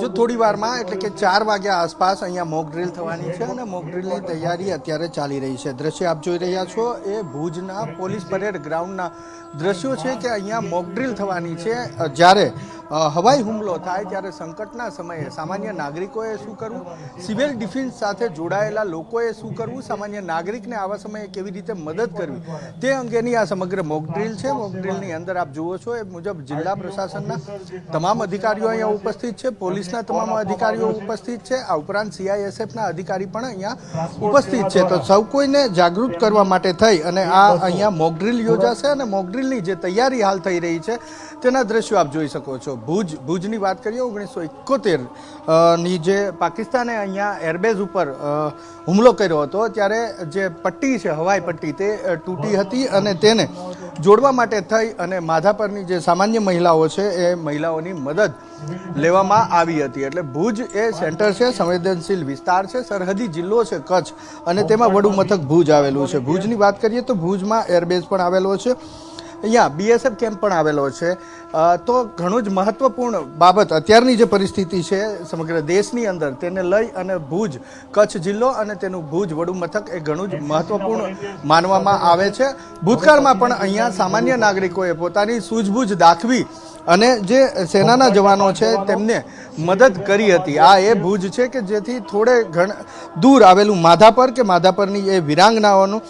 જો થોડી વારમાં, એટલે કે ચાર વાગ્યા આસપાસ અહીંયા મોક ડ્રીલ થવાની છે અને મોક ડ્રીલની તૈયારી અત્યારે ચાલી રહી છે. દ્રશ્ય આપ જોઈ રહ્યા છો, એ ભુજના પોલીસ પરેડ ગ્રાઉન્ડના દ્રશ્યો છે કે અહીંયા મોક ડ્રીલ થવાની છે. જ્યારે હવાઈ હુમલો થાય ત્યારે સંકટના સમયે સામાન્ય નાગરિકોએ શું કરવું? સિવિલ ડિફેન્સ સાથે જોડાયેલા લોકોએ શું કરવું? સામાન્ય નાગરિકને આવા સમયે કેવી રીતે મદદ કરવી? તે અંગેની આ સમગ્ર મોક ડ્રીલ છે. મોક ડ્રીલની અંદર આપ જુઓ છો, એ મુજબ જિલ્લા પ્રશાસનના તમામ અધિકારીઓ અહીંયા ઉપસ્થિત છે, પોલીસના તમામ અધિકારીઓ ઉપસ્થિત છે, આ ઉપરાંત સીઆઈએસએફના અધિકારી પણ અહીંયા ઉપસ્થિત છે. તો સૌ કોઈને જાગૃત કરવા માટે થઈ અને આ અહીંયા મોક યોજાશે અને મોક ડ્રીલની જે તૈયારી હાલ થઈ રહી છે, તેના દ્રશ્યો આપ જોઈ શકો છો. ભુજ, ભુજની વાત કરીએ, ઓગણીસો એકોતેરની જે પાકિસ્તાને અહીંયા એરબેઝ ઉપર હુમલો કર્યો હતો, ત્યારે જે પટ્ટી છે, હવાઈ પટ્ટી, તે તૂટી હતી અને તેને જોડવા માટે થઈ અને માધાપરની જે સામાન્ય મહિલાઓ છે, એ મહિલાઓની મદદ લેવામાં આવી હતી. એટલે ભુજ એ સેન્ટર છે, સંવેદનશીલ વિસ્તાર છે, સરહદી જિલ્લો છે, કચ્છ. અને તેમાં વડું મથક ભુજ આવેલું છે. ભુજની વાત કરીએ તો ભુજમાં એરબેઝ પણ આવેલો છે. અહીંયા બીએસએફ કેમ્પ પણ આવેલો છે. તો ઘણું જ મહત્વપૂર્ણ બાબત અત્યારની જે પરિસ્થિતિ છે સમગ્ર દેશની અંદર, તેને લઈ અને ભુજ, કચ્છ જિલ્લો અને તેનું ભુજ વડુ મથક એ ઘણું જ મહત્વપૂર્ણ માનવામાં આવે છે. ભૂતકાળમાં પણ અહીંયા સામાન્ય નાગરિકોએ પોતાની સૂઝબૂઝ દાખવી અને જે સેનાના જવાનો છે તેમને મદદ કરી હતી. આ એ ભુજ છે કે જેથી થોડે ઘણ દૂર આવેલું માધાપર કે માધાપરની એ વિરાંગનાઓનું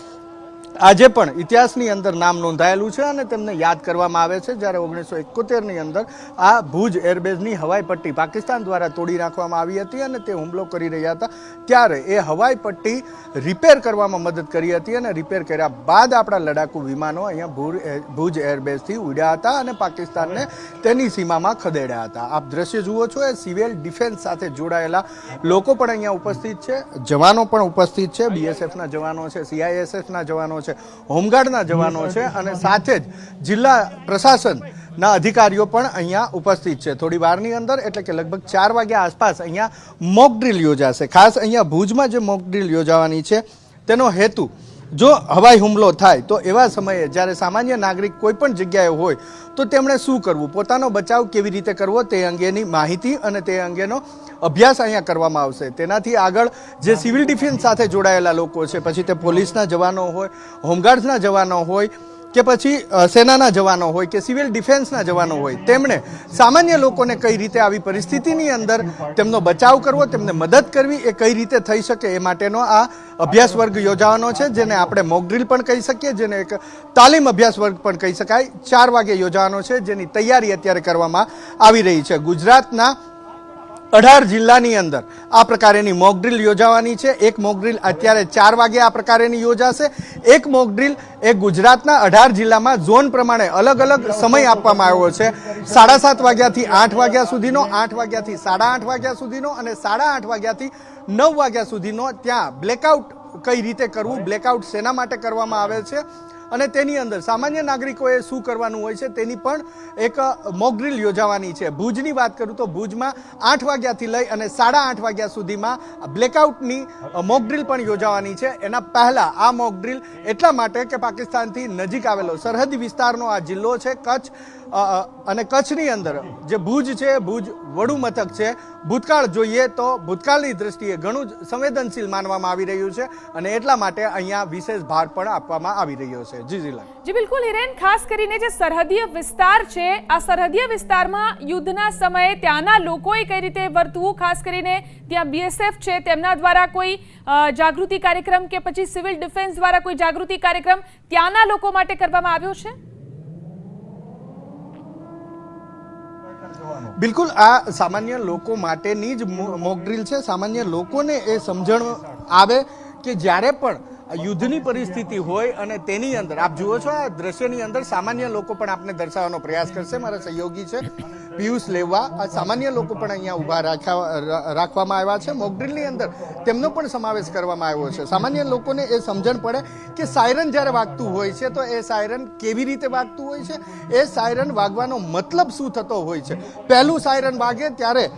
આજે પણ ઇતિહાસની અંદર નામ નોંધાયેલું છે અને તેમને યાદ કરવામાં આવે છે. જ્યારે ઓગણીસો એકોતેરની અંદર આ ભુજ એરબેઝની હવાઈ પટ્ટી પાકિસ્તાન દ્વારા તોડી નાખવામાં આવી હતી અને તે હુમલો કરી રહ્યા હતા. ત્યારે એ હવાઈ પટ્ટી રિપેર કરવામાં મદદ કરી હતી અને રિપેર કર્યા બાદ આપણા લડાકુ વિમાનો અહીંયા ભુજ ભુજ એરબેઝથી ઉડ્યા હતા અને પાકિસ્તાનને તેની સીમામાં ખદેડ્યા હતા. આપ દ્રશ્ય જુઓ છો, એ સિવિલ ડિફેન્સ સાથે જોડાયેલા લોકો પણ અહીંયા ઉપસ્થિત છે. જવાનો પણ ઉપસ્થિત છે. બીએસએફના જવાનો છે, સીઆઈએસએફના જવાનો છે હોમગાર્ડના જવાનો છે અને સાથે જ જિલ્લા પ્રશાસનના અધિકારીઓ પણ અહીંયા ઉપસ્થિત છે. થોડી વારની અંદર, એટલે કે લગભગ ચાર વાગ્યા આસપાસ અહીંયા મોક યોજાશે. ખાસ અહીંયા ભુજમાં જે મોક ડ્રીલ યોજાવાની છે, તેનો હેતુ જો હવાઈ હુમલો થાય, તો એવા સમયે જ્યારે સામાન્ય નાગરિક કોઈ પણ જગ્યાએ હોય, તો તેમણે શું કરવું? પોતાનો બચાવ કેવી રીતે કરવો તે અંગેની માહિતી અને તે અંગેનો અભ્યાસ અહીંયા કરવામાં આવશે. તેનાથી આગળ જે સિવિલ ડિફેન્સ સાથે જોડાયેલા લોકો છે, પછી તે પોલીસના જવાનો હોય, હોમગાર્ડ્સના જવાનો હોય કે પછી સેનાના જવાનો હોય કે સિવિલ ડિફેન્સના જવાનો હોય, તેમણે સામાન્ય લોકોને કઈ રીતે આવી પરિસ્થિતિની અંદર તેમનો બચાવ કરવો, તેમને મદદ કરવી, એ કઈ રીતે થઈ શકે એ માટેનો આ અભ્યાસ વર્ગ યોજાવાનો છે, જેને આપણે મોકડ્રીલ પણ કહી શકીએ, જેને એક તાલીમ અભ્યાસ વર્ગ પણ કહી શકાય. ચાર વાગે યોજાવાનો છે, જેની તૈયારી અત્યારે કરવામાં આવી રહી છે. ગુજરાતના અઢાર જિલ્લાની અંદર આ પ્રકારેની મોકડ્રીલ યોજાવાની છે. એક મોકડ્રીલ અત્યારે ચાર વાગે આ પ્રકારેની યોજાશે. એક મોકડ્રીલ એ ગુજરાતના અઢાર જિલ્લામાં ઝોન પ્રમાણે અલગ અલગ સમય આપવામાં આવ્યો છે. સાડા સાત વાગ્યાથી આઠ વાગ્યા સુધીનો, આઠ વાગ્યાથી સાડા આઠ વાગ્યા સુધીનો અને સાડા આઠ વાગ્યાથી નવ વાગ્યા સુધીનો ત્યાં બ્લેકઆઉટ કઈ રીતે કરવું બ્લેકઆઉટ શેના માટે કરવામાં આવે છે? અને તેની અંદર સામાન્ય નાગરિકોએ શું કરવાનું હોય છે તેની પણ એક મોકડ્રીલ યોજાવાની છે. ભુજની વાત કરું તો ભુજમાં આઠ વાગ્યાથી લઈ અને સાડા આઠ વાગ્યા સુધીમાં બ્લેકઆઉટની મોકડ્રીલ પણ યોજાવાની છે. એના પહેલાં આ મોકડ્રીલ એટલા માટે કે પાકિસ્તાનથી નજીક આવેલો સરહદી વિસ્તારનો આ જિલ્લો છે, કચ્છ અને કચ્છની અંદર જે ભુજ છે, ભુજ વડુ મથક છે, ભૂતકાળ જોઈએ તો ભૂતકાળની દ્રષ્ટિએ ઘણું જ સંવેદનશીલ માનવામાં આવી રહ્યું છે અને એટલા માટે અહીંયા વિશેષ ભાર પણ આપવામાં આવી રહ્યો છે. જી જીલા જી, બિલકુલ, હિરેન. ખાસ કરીને જે સરહદીય વિસ્તાર છે, આ સરહદીય વિસ્તારમાં યુદ્ધના સમયે ત્યાંના લોકોએ કઈ રીતે વર્તવું? ખાસ કરીને ત્યાં બીએસએફ છે, તેમના દ્વારા કોઈ જાગૃતિ કાર્યક્રમ કે પછી સિવિલ ડિફેન્સ દ્વારા કોઈ જાગૃતિ કાર્યક્રમ ત્યાંના લોકો માટે કરવામાં આવ્યો છે? બિલકુલ, આ સામાન્ય લોકો માટેની જ મો- મોક ડ્રીલ છે. સામાન્ય લોકોને એ સમજણ આવે કે જ્યારે પણ યુદ્ધની પરિસ્થિતિ હોય અને તેની અંદર, આપ જુઓ છો આ દ્રશ્યની અંદર સામાન્ય લોકો પણ આપને દર્શાવવાનો પ્રયાસ કરશે. મારા સહયોગી છે, પિયુષ લેવા. આ સામાન્ય લોકો પણ અહીંયા ઊભા રાખ્યા રાખવામાં આવ્યા છે. મોકડ્રીલની અંદર તેમનો પણ સમાવેશ કરવામાં આવ્યો છે. સામાન્ય લોકોને એ સમજણ પડે કે સાયરન જ્યારે વાગતું હોય છે, તો એ સાયરન કેવી રીતે વાગતું હોય છે? એ સાયરન વાગવાનો મતલબ શું થતો હોય છે? પહેલું સાયરન વાગે ત્યારે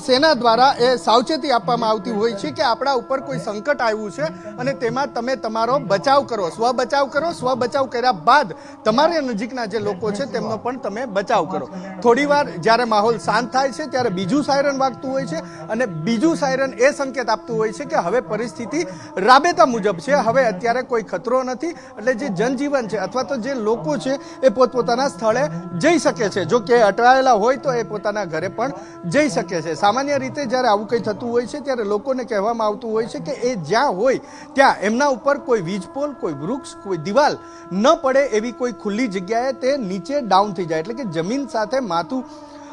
સેના દ્વારા એ સાવચેતી આપવામાં આવતી હોય છે કે આપણા ઉપર કોઈ સંકટ આવ્યું છે અને તેમાં તમે તમારો બચાવ કરો સ્વ બચાવ કરો. સ્વ બચાવ કર્યા બાદ તમારી નજીકના જે લોકો છે તેમનો પણ તમે બચાવ કરો. થોડી વાર જ્યારે માહોલ શાંત થાય છે ત્યારે બીજું સાયરન વાગતું હોય છે અને બીજું સાયરન એ સંકેત આપતું હોય છે કે હવે પરિસ્થિતિ રાબેતા મુજબ છે. હવે અત્યારે કોઈ ખતરો નથી. એટલે જે જનજીવન છે અથવા તો જે લોકો છે એ પોતપોતાના સ્થળે જઈ શકે છે. જો કે અટવાયેલા હોય તો એ પોતાના ઘરે પણ જઈ શકે છે. સામાન્ય રીતે જ્યારે આવું કંઈ થતું હોય છે, ત્યારે લોકોને કહેવામાં આવતું હોય છે કે એ જ્યાં હોય, ત્યાં એમના ઉપર કોઈ વીજપોલ, કોઈ વૃક્ષ, કોઈ દિવાલ ન પડે એવી કોઈ ખુલ્લી જગ્યાએ તે નીચે ડાઉન થઈ જાય. એટલે કે જમીન સાથે માથું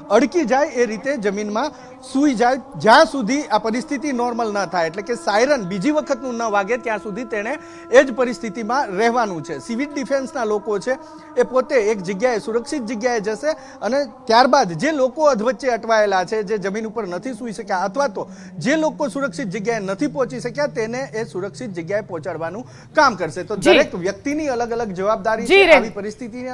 અડકી જાય એ રીતે જમીનમાં સૂઈ જાય. જ્યાં સુધી આ પરિસ્થિતિ નોર્મલ ન થાય એટલે કે સાયરન બીજી વખતનું ન વાગે ત્યાં સુધી તેણે એ જ પરિસ્થિતિમાં રહેવાનું છે. સિવિલ ડિફેન્સના લોકો છે એ પોતે એક જગ્યાએ સુરક્ષિત જગ્યાએ જશે અને ત્યારબાદ જે લોકો અધવચ્ચે અટવાયેલા છે જે જમીન ઉપર નથી સૂઈ શક્યા અથવા તો જે લોકો સુરક્ષિત જગ્યાએ નથી પહોંચી શક્યા તેને એ સુરક્ષિત જગ્યાએ પહોંચાડવાનું કામ કરશે. તો દરેક વ્યક્તિની અલગ અલગ જવાબદારી છે આવી પરિસ્થિતિને